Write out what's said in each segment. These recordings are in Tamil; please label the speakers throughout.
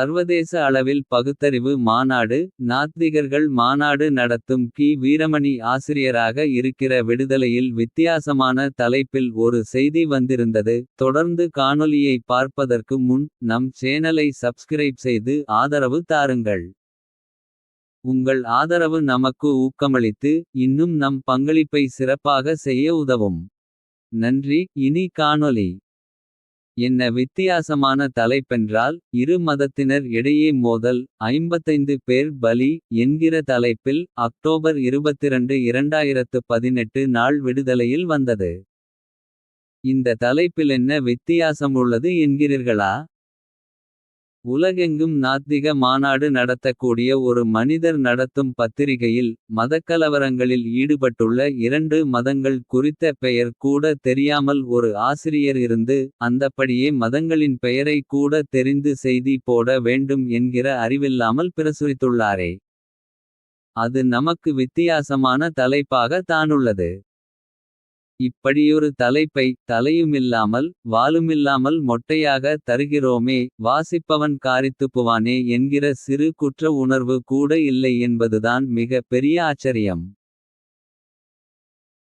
Speaker 1: சர்வதேச அளவில் பகுத்தறிவு மாநாடு. நாத்திகர்கள் மாநாடு நடத்தும் கி. வீரமணி ஆசிரியராக இருக்கிற விடுதலையில் வித்தியாசமான தலைப்பில் ஒரு செய்தி வந்திருந்தது. தொடர்ந்து காணொலியை பார்ப்பதற்கு முன் நம் சேனலை சப்ஸ்கிரைப் செய்து ஆதரவு தாருங்கள். உங்கள் ஆதரவு நமக்கு ஊக்கமளித்து. இன்னும் நம் பங்களிப்பை சிறப்பாக செய்ய உதவும். நன்றி இனி காணொலி என்ன வித்தியாசமான தலைப்பென்றால். இரு மதத்தினர் இடையே மோதல் 55 பேர் பலி. என்கிற தலைப்பில் அக்டோபர் 22 2018 நாள் விடுதலையில் வந்தது. இந்த தலைப்பிலென்ன வித்தியாசம் உள்ளது என்கிறீர்களா. உலகெங்கும் நாத்திக மாநாடு நடத்தக்கூடிய ஒரு மனிதர் நடத்தும் பத்திரிகையில். மதக்கலவரங்களில் ஈடுபட்டுள்ள இரண்டு மதங்கள் குறித்த பெயர் கூட தெரியாமல் ஒரு ஆசிரியர் இருந்து. அந்தப்படியே மதங்களின் பெயரை கூட தெரிந்து செய்தி போட வேண்டும் என்கிற அறிவில்லாமல் பிரசுரித்துள்ளாரே. அது நமக்கு வித்தியாசமான தலைப்பாக தானுள்ளது. இப்படியொரு தலைப்பை தலையுமில்லாமல். வாலுமில்லாமல் மொட்டையாக தருகிறோமே. வாசிப்பவன் காரித்துப்புவானே என்கிற சிறு குற்ற உணர்வு கூட இல்லை என்பதுதான் மிக பெரிய ஆச்சரியம்.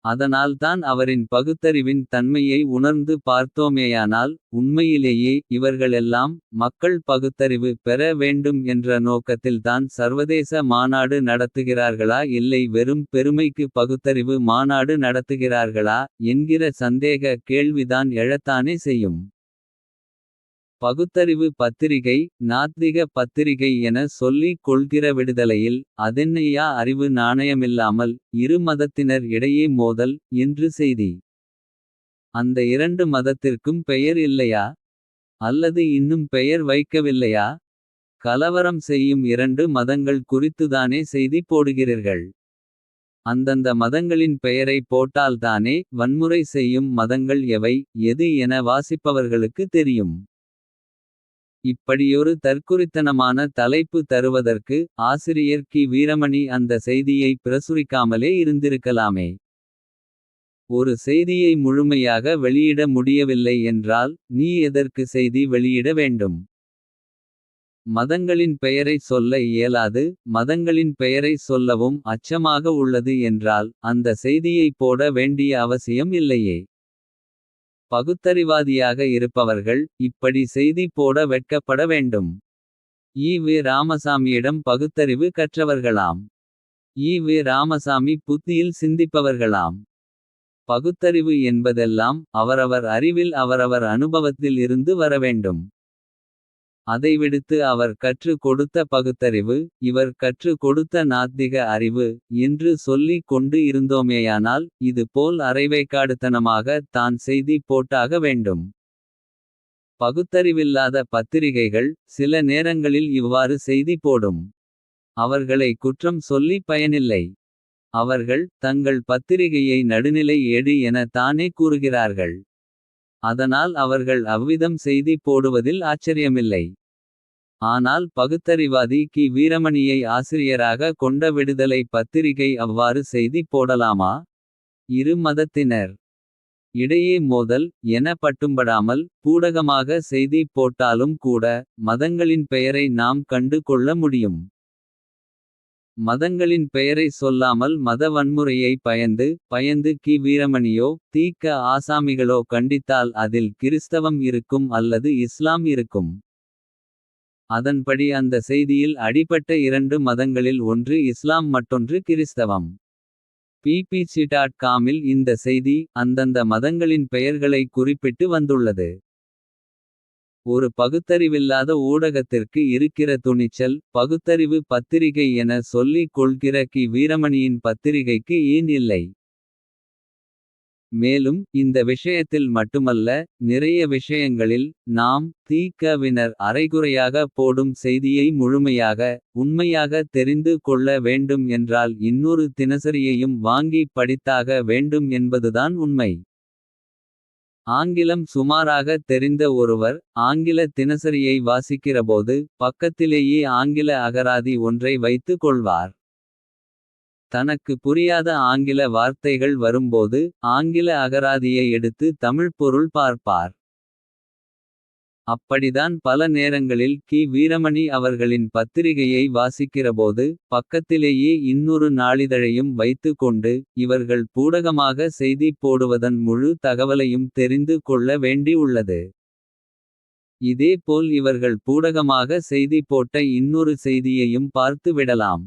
Speaker 1: அதனால்தான் அவரின் பகுத்தறிவின் தன்மையை உணர்ந்து பார்த்தோமேயானால். உண்மையிலேயே இவர்களெல்லாம் மக்கள் பகுத்தறிவு பெற வேண்டும் என்ற நோக்கத்தில்தான் சர்வதேச மாநாடு நடத்துகிறார்களா இல்லை வெறும் பெருமைக்கு பகுத்தறிவு மாநாடு நடத்துகிறார்களா. என்கிற சந்தேக கேள்விதான் எழத்தானே செய்யும். பகுத்தறிவு பத்திரிகை நாத்திக பத்திரிகை என சொல்லிக் கொள்கிற விடுதலையில். அதென்னையா அறிவு நாணயமில்லாமல் இரு மதத்தினர் இடையே மோதல். என்று செய்தி. அந்த இரண்டு மதத்திற்கும் பெயர் இல்லையா. அல்லது இன்னும் பெயர் வைக்கவில்லையா. கலவரம் செய்யும் இரண்டு மதங்கள் குறித்துதானே செய்தி போடுகிறீர்கள். அந்தந்த மதங்களின் பெயரை போட்டால்தானே வன்முறை செய்யும் மதங்கள் எவை. எது என வாசிப்பவர்களுக்கு தெரியும். இப்படியொரு தற்குறித்தனமான தலைப்பு தருவதற்கு. ஆசிரியர் கி வீரமணி அந்த செய்தியை பிரசுரிக்காமலே இருந்திருக்கலாமே. ஒரு செய்தியை முழுமையாக வெளியிட முடியவில்லை என்றால். நீ எதற்கு செய்தி வெளியிட வேண்டும். மதங்களின் பெயரை சொல்ல இயலாது. மதங்களின் பெயரை சொல்லவும் அச்சமாக உள்ளது என்றால். அந்த செய்தியை போட வேண்டிய அவசியம் இல்லையே. பகுத்தறிவாதியாக இருப்பவர்கள் இப்படி செய்தி போட வெட்கப்பட வேண்டும். ஈ. வி. ராமசாமியிடம் பகுத்தறிவு கற்றவர்களாம். ஈ. வி. ராமசாமி புத்தியில் சிந்திப்பவர்களாம். பகுத்தறிவு என்பதெல்லாம் அவரவர் அறிவில் அவரவர் அனுபவத்தில் இருந்து வரவேண்டும். அதைவிடுத்து அவர் கற்று கொடுத்த பகுத்தறிவு. இவர் கற்று கொடுத்த நாத்திக அறிவு. என்று சொல்லிக் கொண்டு இருந்தோமேயானால். இது போல் அரைவைக்காடுத்தனமாக தான் செய்தி போட்டாக வேண்டும். பகுத்தறிவில்லாத பத்திரிகைகள் சில நேரங்களில் இவ்வாறு செய்தி போடும். அவர்களை குற்றம் சொல்லி பயனில்லை. அவர்கள் தங்கள் பத்திரிகையை நடுநிலை ஏடு என தானே கூறுகிறார்கள். அதனால் அவர்கள் அவ்விதம் செய்தி போடுவதில் ஆச்சரியமில்லை. ஆனால் பகுத்தறிவாதி கி. வீரமணியை ஆசிரியராக கொண்ட விடுதலை பத்திரிகை அவ்வாறு செய்தி போடலாமா. இரு மதத்தினர் இடையே மோதல் என பட்டும்படாமல். பூடகமாக செய்தி போட்டாலும் கூட. மதங்களின் பெயரை நாம் கண்டு கொள்ள முடியும். மதங்களின் பெயரை சொல்லாமல் மத வன்முறையை பயந்து. பயந்து கி. வீரமணியோ தீக்க ஆசாமிகளோ கண்டித்தால். அதில் கிறிஸ்தவம் இருக்கும் அல்லது இஸ்லாம் இருக்கும். அதன்படி அந்த செய்தியில் அடிபட்ட இரண்டு மதங்களில் ஒன்று இஸ்லாம் மற்றொன்று கிறிஸ்தவம். bbc.comஇல் இந்த செய்தி அந்தந்த மதங்களின் பெயர்களை குறிப்பிட்டு வந்துள்ளது. ஒரு பகுத்தறிவில்லாத ஊடகத்திற்கு இருக்கிற துணிச்சல். பகுத்தறிவு பத்திரிகை என சொல்லிக் கொள்கிற கி. வீரமணியின் பத்திரிகைக்கு ஏன் இல்லை. மேலும் இந்த விஷயத்தில் மட்டுமல்ல. நிறைய விஷயங்களில் நாம் தி.க.வினர் அரைகுறையாக போடும் செய்தியை முழுமையாக. உண்மையாக தெரிந்து கொள்ள வேண்டும் என்றால் இன்னொரு தினசரியையும் வாங்கிப் படித்தாக வேண்டும் என்பதுதான் உண்மை. ஆங்கிலம் சுமாராக தெரிந்த ஒருவர். ஆங்கில தினசரியை வாசிக்கிறபோது. பக்கத்திலேயே ஆங்கில அகராதி ஒன்றை வைத்து கொள்வார். தனக்கு புரியாத ஆங்கில வார்த்தைகள் வரும்போது. ஆங்கில அகராதியை எடுத்து தமிழ் பொருள் பார்ப்பார். அப்படிதான் பல நேரங்களில் கி வீரமணி அவர்களின் பத்திரிகையை வாசிக்கிறபோது. பக்கத்திலேயே இன்னொரு நாளிதழையும் வைத்து கொண்டு. இவர்கள் பூடகமாக செய்தி போடுவதன் முழு தகவலையும் தெரிந்து கொள்ள வேண்டி உள்ளது. இதேபோல் இவர்கள் பூடகமாக செய்தி போட்ட இன்னொரு செய்தியையும் பார்த்து விடலாம்.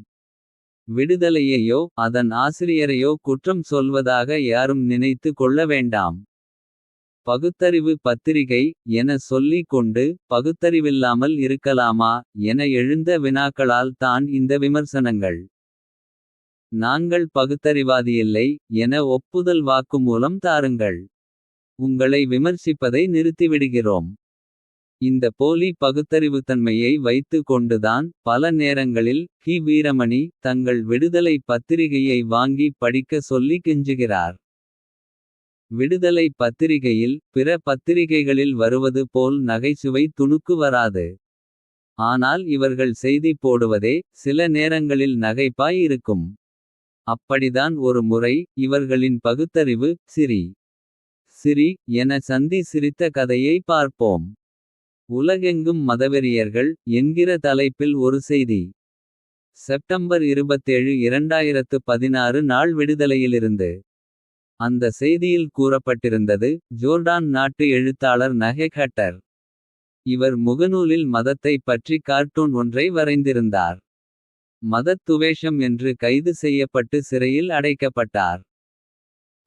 Speaker 1: விடுதலையையோ அதன் ஆசிரியரையோ குற்றம் சொல்வதாக யாரும் நினைத்து கொள்ள வேண்டாம். பகுத்தறிவு பத்திரிகை என சொல்லிக் கொண்டு. பகுத்தறிவில்லாமல் இருக்கலாமா என எழுந்த வினாக்களால் தான் இந்த விமர்சனங்கள். நாங்கள் பகுத்தறிவாதியில்லை என ஒப்புதல் வாக்குமூலம் தாருங்கள். உங்களை விமர்சிப்பதை நிறுத்திவிடுகிறோம். இந்த போலி பகுத்தறிவுத்தன்மையை வைத்து கொண்டுதான். பல நேரங்களில் கி வீரமணி தங்கள் விடுதலை பத்திரிகையை வாங்கி படிக்க சொல்லி கெஞ்சுகிறார். விடுதலை பத்திரிகையில் பிற பத்திரிகைகளில் வருவது போல் நகைச்சுவை துணுக்கு வராது. ஆனால் இவர்கள் செய்தி போடுவதே சில நேரங்களில் நகைப்பாய் இருக்கும். அப்படிதான் ஒரு முறை இவர்களின் பகுத்தறிவு சிரி. சிரி என சந்தி சிரித்த கதையை பார்ப்போம். உலகெங்கும் மதவெறியர்கள் என்கிற தலைப்பில் ஒரு செய்தி. செப்டம்பர் 27 2016 நாள் விடுதலையிலிருந்து. அந்த செய்தியில் கூறப்பட்டிருந்தது ஜோர்டான் நாட்டு எழுத்தாளர் நஹெக் ஹட்டர். இவர் முகநூலில் மதத்தை பற்றி கார்ட்டூன் ஒன்றை வரைந்திருந்தார். மதத் துவேஷம் என்று கைது செய்யப்பட்டு சிறையில் அடைக்கப்பட்டார்.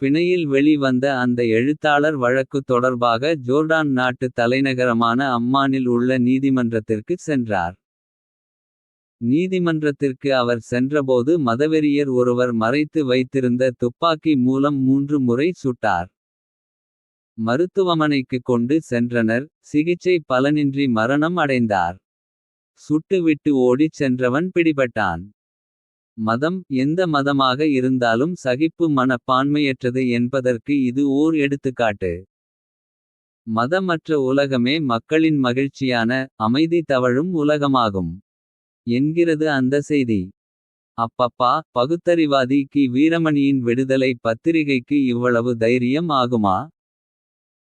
Speaker 1: பிணையில் வெளி வந்த அந்த எழுத்தாளர் வழக்கு தொடர்பாக ஜோர்டான் நாட்டு தலைநகரமான அம்மானில் உள்ள நீதிமன்றத்திற்கு சென்றார். நீதிமன்றத்திற்கு அவர் சென்றபோது மதவெறியர் ஒருவர் மறைத்து வைத்திருந்த துப்பாக்கி மூலம் மூன்று முறை சுட்டார். மருத்துவமனைக்கு கொண்டு சென்றனர் சிகிச்சை பலனின்றி மரணம் அடைந்தார். சுட்டுவிட்டு ஓடிச் சென்றவன் பிடிபட்டான். மதம் எந்த மதமாக இருந்தாலும் சகிப்பு மனப்பான்மையற்றது என்பதற்கு இது ஓர் எடுத்துக்காட்டு. மதமற்ற உலகமே மக்களின் மகிழ்ச்சியான அமைதி தவழும் உலகமாகும். என்கிறது அந்த செய்தி. அப்பப்பா பகுத்தறிவாதி கி வீரமணியின் விடுதலை பத்திரிகைக்கு இவ்வளவு தைரியம் ஆகுமா.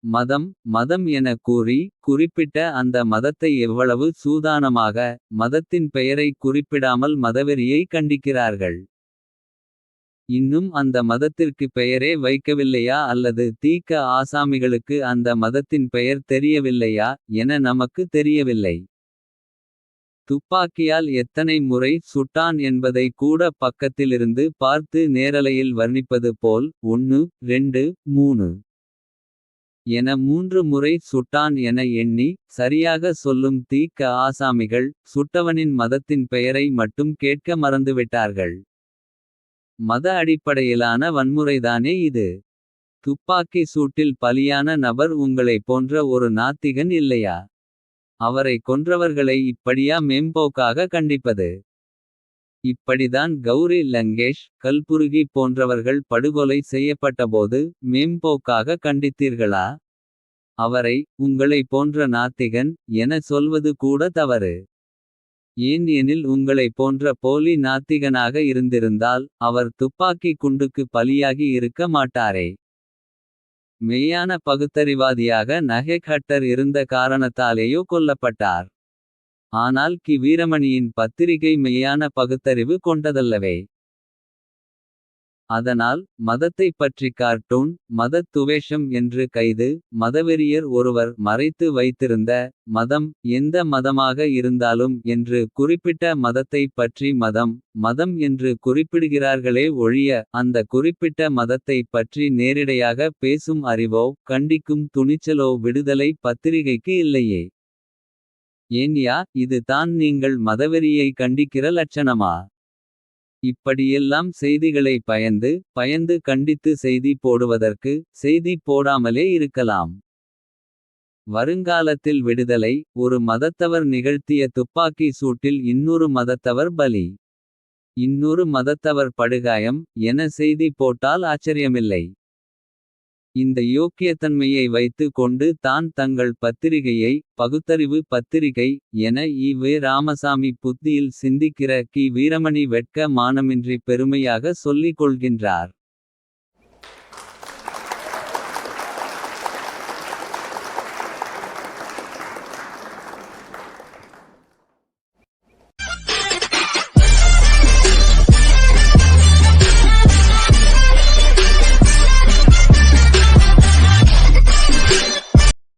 Speaker 1: மதம் மதம் என கூறி குறிப்பிட்ட அந்த மதத்தை எவ்வளவு சூதானமாக. மதத்தின் பெயரை குறிப்பிடாமல் மதவெறியை கண்டிக்கிறார்கள். இன்னும் அந்த மதத்திற்கு பெயரே வைக்கவில்லையா அல்லது தீக்க ஆசாமிகளுக்கு அந்த மதத்தின் பெயர் தெரியவில்லையா என நமக்கு தெரியவில்லை. துப்பாக்கியால் எத்தனை முறை சுட்டான் என்பதை கூட பக்கத்திலிருந்து பார்த்து நேரலையில் வர்ணிப்பது போல் ஒன்னு ரெண்டு மூணு. என மூன்று முறை சுட்டான் என எண்ணி சரியாக சொல்லும் தீக்க ஆசாமிகள். சுட்டவனின் மதத்தின் பெயரை மட்டும் கேட்க மறந்துவிட்டார்கள். மத அடிப்படையிலான வன்முறைதானே இது. துப்பாக்கி சூட்டில் பலியான நபர் உங்களைப் போன்ற ஒரு நாத்திகன் இல்லையா. அவரை கொன்றவர்களை இப்படியா மேம்போக்காக கண்டிப்பது. இப்படிதான் கௌரி லங்கேஷ் கல்புருகி போன்றவர்கள் படுகொலை செய்யப்பட்டபோது. மேம்போக்காக கண்டித்தீர்களா. அவரை உங்களை போன்ற நாத்திகன் என சொல்வது கூட தவறு. ஏன் எனில் உங்களைப் போன்ற போலி நாத்திகனாக இருந்திருந்தால். அவர் துப்பாக்கி குண்டுக்கு பலியாகி இருக்க மாட்டாரே. மெய்யான பகுத்தறிவாதியாக நஹெக் கட்டர் இருந்த காரணத்தாலேயோ கொல்லப்பட்டார். ஆனால் கி வீரமணியின் பத்திரிகை மெய்யான பகுத்தறிவு கொண்டதல்லவே. அதனால் மதத்தைப் பற்றி கார்ட்டூன் மதத் துவேஷம் என்று கைது. மதவெறியர் ஒருவர் மறைத்து வைத்திருந்த மதம் எந்த மதமாக இருந்தாலும் என்று குறிப்பிட்ட மதத்தைப் பற்றி மதம். மதம் என்று குறிப்பிடுகிறார்களே ஒழிய அந்த குறிப்பிட்ட மதத்தைப் பற்றி நேரிடையாக பேசும் அறிவோ. கண்டிக்கும் துணிச்சலோ விடுதலை பத்திரிகைக்கு இல்லையே. ஏன்யா இது தான் நீங்கள் மதவெறியை கண்டிக்கிற லட்சணமா. இப்படியெல்லாம் செய்திகளை பயந்து பயந்து கண்டித்து செய்தி போடுவதற்கு. செய்தி போடாமலே இருக்கலாம். வருங்காலத்தில் விடுதலை ஒரு மதத்தவர் நிகழ்த்திய துப்பாக்கி சூட்டில் இன்னொரு மதத்தவர் பலி. இன்னொரு மதத்தவர் படுகாயம் என செய்தி போட்டால் ஆச்சரியமில்லை. இந்த யோக்கியத்தன்மையை வைத்து கொண்டு தான் தங்கள் பத்திரிகையை. பகுத்தறிவு பத்திரிகை என ஈ வே ராமசாமி புத்தியில் சிந்திக்கிற கி வீரமணி வெட்க மானமின்றி பெருமையாக சொல்லிக் கொள்கின்றார்.